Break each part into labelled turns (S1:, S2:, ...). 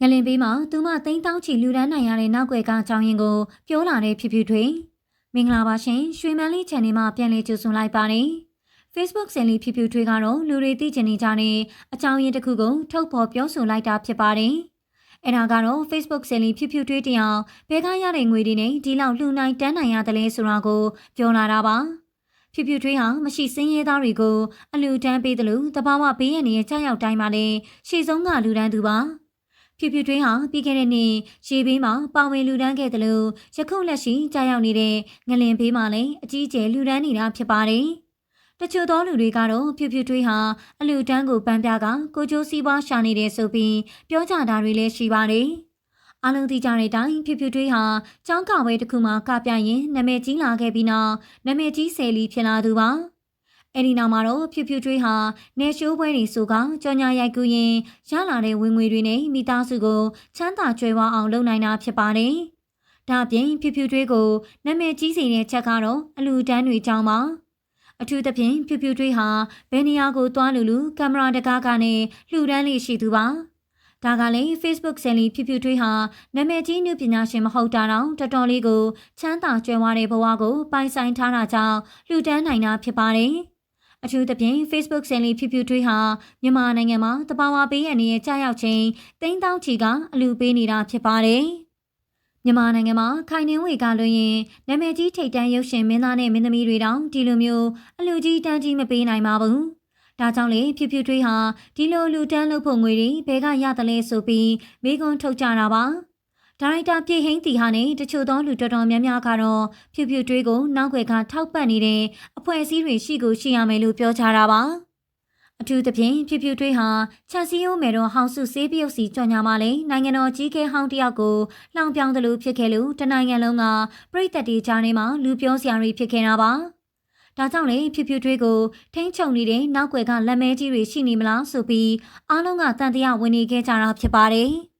S1: ငလင်ပေးမှာသူမသိန်းတောင်းချီလူဒန်းနိုင်ရတဲ့နောက်ွယ်ကအကြောင်းရင်းကိုပြောလာတဲ့ဖြစ်ဖြစ်တွေမင်္ဂလာပါရှင်ရွှေမန်းလေး channel မှာပြန်လည်ကြိုဆိုလိုက်ပါတယ် Facebook ဆင်လီဖြစ်ဖြစ်တွေကတော့လူတွေသိချင်နေကြတဲ့အကြောင်းရင်းတစ်ခုကိုထုတ်ဖော်ပြောဆိုလိုက်တာဖြစ်ပါတယ်အဲ့ဒါကတော့ Facebook ဆင်လီဖြစ်ဖြစ်တွေတယောက်ဘယ်ကရတဲ့ငွေတွေနဲ့ဒီလောက်လှူနိုင်တန်းနိုင်ရတယ်လဲဆိုတာကိုပြောလာတာပါဖြစ်ဖြစ်တွေဟာမရှိစင်းရဲသားတွေကိုအလူတန်းပေးတယ်လို့တဘာဝဘေးရန်ရဲ့ကြောက်ရောက်တိုင်းမှာလည်းရှေ့ဆုံးကလူတန်းသူပါ ဖြူဖြူတွင်းဟာပြီးခဲ့တဲ့နှစ်ရေဘေးမှာပါဝင်လူဒန်းခဲ့တယ်လို့ယခုလက်ရှိကြားရောက်နေတဲ့ငလင်ဘေးမှာလည်းအကြီးအကျယ်လူဒန်းနေတာဖြစ်ပါတယ်။တချို့သောလူတွေကတော့ဖြူဖြူတွင်းဟာအလူဒန်းကိုပန်းပြကကိုကျိုးစီးပွားရှာနေတယ်ဆိုပြီးပြောကြတာတွေလည်းရှိပါတယ်။အလုံးသိကြတဲ့အတိုင်းဖြူဖြူတွင်းဟာចောင်းကဝဲတစ်ခုမှာကပြရင်နာမည်ကြီးလာခဲ့ပြီးနောက်နာမည်ကြီးဆယ်လီဖြစ်လာသူပါ။ အဲ့ဒီနောက်မှာတော့ဖြူဖြူထွေးဟာနေရှိုးပွဲတွေဆိုကကြော်ညာရိုက်ကူးရင်ရလာတဲ့ဝင်ငွေတွေနဲ့မိသားစုကိုချမ်းသာကြွယ်ဝအောင်လုပ်နိုင်တာဖြစ်ပါတယ်။ဒါအပြင်ဖြူဖြူထွေးကိုနာမည်ကြီးစေတဲ့ချက်ကတော့အလူတန်းတွေကြောင်းပါ။အထူးသဖြင့်ဖြူဖြူထွေးဟာဘယ်နေရာကိုသွားလူလူကင်မရာတကားကနေလှူဒန်းလေးရှိသူပါ။ဒါကလည်း Facebook ဆယ်လီဖြူဖြူထွေးဟာနာမည်ကြီးနုပညာရှင်မဟုတ်တာတော့တော်တော်လေးကိုချမ်းသာကြွယ်ဝတဲ့ဘဝကိုပိုင်ဆိုင်ထားတာကြောင့်လှူဒန်းနိုင်တာဖြစ်ပါတယ်။ အထူးသဖြင့် Facebook ဆင်လီဖြူဖြူထွေးဟာမြန်မာနိုင်ငံမှာတဘာဝပေးရနေတဲ့ကြားရောက်ချင်းတိန်းတောင်းချီကအလူပေးနေတာဖြစ်ပါတယ်။မြန်မာနိုင်ငံမှာခိုင်နှင်းဝေကလွင်ရင်နာမည်ကြီးထိတ်တန်းရုပ်ရှင်မင်းသားနဲ့မင်းသမီးတွေတောင်ဒီလိုမျိုးအလူကြီးတန်းကြီးမပေးနိုင်ပါဘူး။ဒါကြောင့်လေဖြူဖြူထွေးဟာဒီလိုလူတန်းလုပ်ဖို့ငွေတွေဘယ်ကရတယ်လဲဆိုပြီးမိကွန်းထုတ်ကြတာပါ။ ဒါရိုက်တာပြေဟိန်းတီဟာနဲ့တချို့သောလူတော်တော်များများကတော့ဖြူဖြူတွေးကိုနောက်ွယ်ကထောက်ပံ့နေတဲ့အဖွဲ့အစည်းတွေရှိကိုရှိရမယ်လို့ပြောကြတာပါအထူးသဖြင့်ဖြူဖြူတွေးဟာချက်စီယိုမယ်တော်ဟောင်စုစေးပြုတ်စီကြော်ညာမလဲနိုင်ငံတော်ကြီးကဲဟောင်းတယောက်ကိုလောင်ပြောင်းတယ်လို့ဖြစ်ခဲ့လို့တနိုင်ငံလုံးကပြည်သက်တွေကြားထဲမှာလူပြောစရာတွေဖြစ်ခဲ့တာပါဒါကြောင့်လေဖြူဖြူတွေးကိုထိန်းချုပ်နေတဲ့နောက်ွယ်ကလက်မဲကြီးတွေရှိနေမလားဆိုပြီးအားလုံးကတန်တရားဝင်နေခဲ့ကြတာဖြစ်ပါတယ်။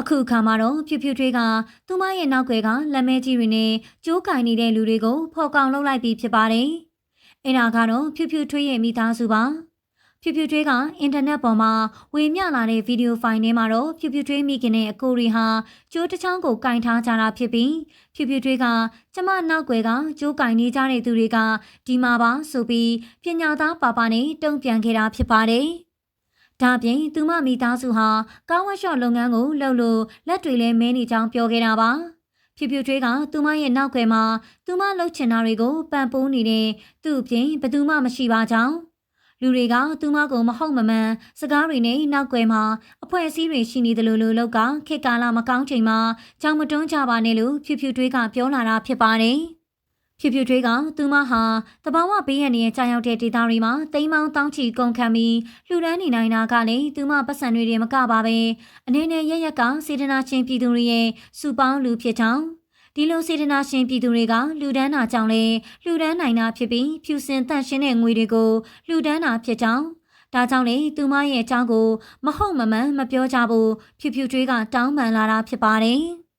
S1: အခုအခါမှာတော့ဖြူဖြူထွေးကသူမရဲ့နောက်ွယ်ကလက်မဲကြီးတွေနဲ့ကျိုးကင်နေတဲ့လူတွေကိုဖော်ကောင်လုပ်လိုက်ပြီးဖြစ်ပါတယ်။အဲဒါကတော့ဖြူဖြူထွေးရဲ့မိသားစုပါ။ဖြူဖြူထွေးကအင်တာနက်ပေါ်မှာဝေမျှလာတဲ့ဗီဒီယိုဖိုင်ထဲမှာတော့ဖြူဖြူထွေးမိခင်နဲ့အကိုရီဟာကျိုးတစ်ချောင်းကိုကင်ထားကြတာဖြစ်ပြီးဖြူဖြူထွေးကကျမနောက်ွယ်ကကျိုးကင်နေကြတဲ့သူတွေကဒီမှာပါဆိုပြီးပညာသားပါပါနဲ့တုံ့ပြန်ခဲ့တာဖြစ်ပါတယ်။ ဒါပြင်သူမမိသားစုဟာကားဝက်ရှော့လုပ်ငန်းကိုလှုပ်လို့လက်တွေလည်းမဲနေကြောင်းပြောခဲ့တာပါဖြူဖြူထွေးကသူမရဲ့နောက်ွယ်မှာသူမလှုပ်ချင်တာတွေကိုပံပိုးနေတဲ့သူ့အပြင်ဘသူမှမရှိပါကြောင်းလူတွေကသူမကိုမဟုတ်မမှန်စကားတွေနဲ့နောက်ွယ်မှာအဖွဲ့အစည်းတွေရှိနေတယ်လို့လို့လောက်ကခေတ်ကာလမကောင်းချိန်မှာကြောင်မတွန်းကြပါနဲ့လို့ဖြူဖြူထွေးကပြောလာတာဖြစ်ပါတယ်။ ဖြူဖြူထွေးကသူမဟာတဘာဝဘေးရန်ရဲ့ကြာရောက်တဲ့ဒေသတွေမှာတိမ်မောင်းတောင်းချီကုန်ခံပြီးလှူဒန်းနေနိုင်တာကလည်းသူမပတ်စံတွေတွေမကပါပဲအနေနဲ့ရရက်ကစေတနာရှင်ပြည်သူတွေရဲ့စုပေါင်းလူဖြစ်ကြောင်းဒီလိုစေတနာရှင်ပြည်သူတွေကလှူဒန်းတာကြောင့်လေလှူဒန်းနိုင်တာဖြစ်ပြီးဖြူစင်တန့်ရှင်းတဲ့ငွေတွေကိုလှူဒန်းတာဖြစ်ကြောင်းဒါကြောင့်လေသူမရဲ့အကြောင်းကိုမဟုတ်မမှန်မပြောကြဘူးဖြူဖြူထွေးကတောင်းပန်လာတာဖြစ်ပါတယ်။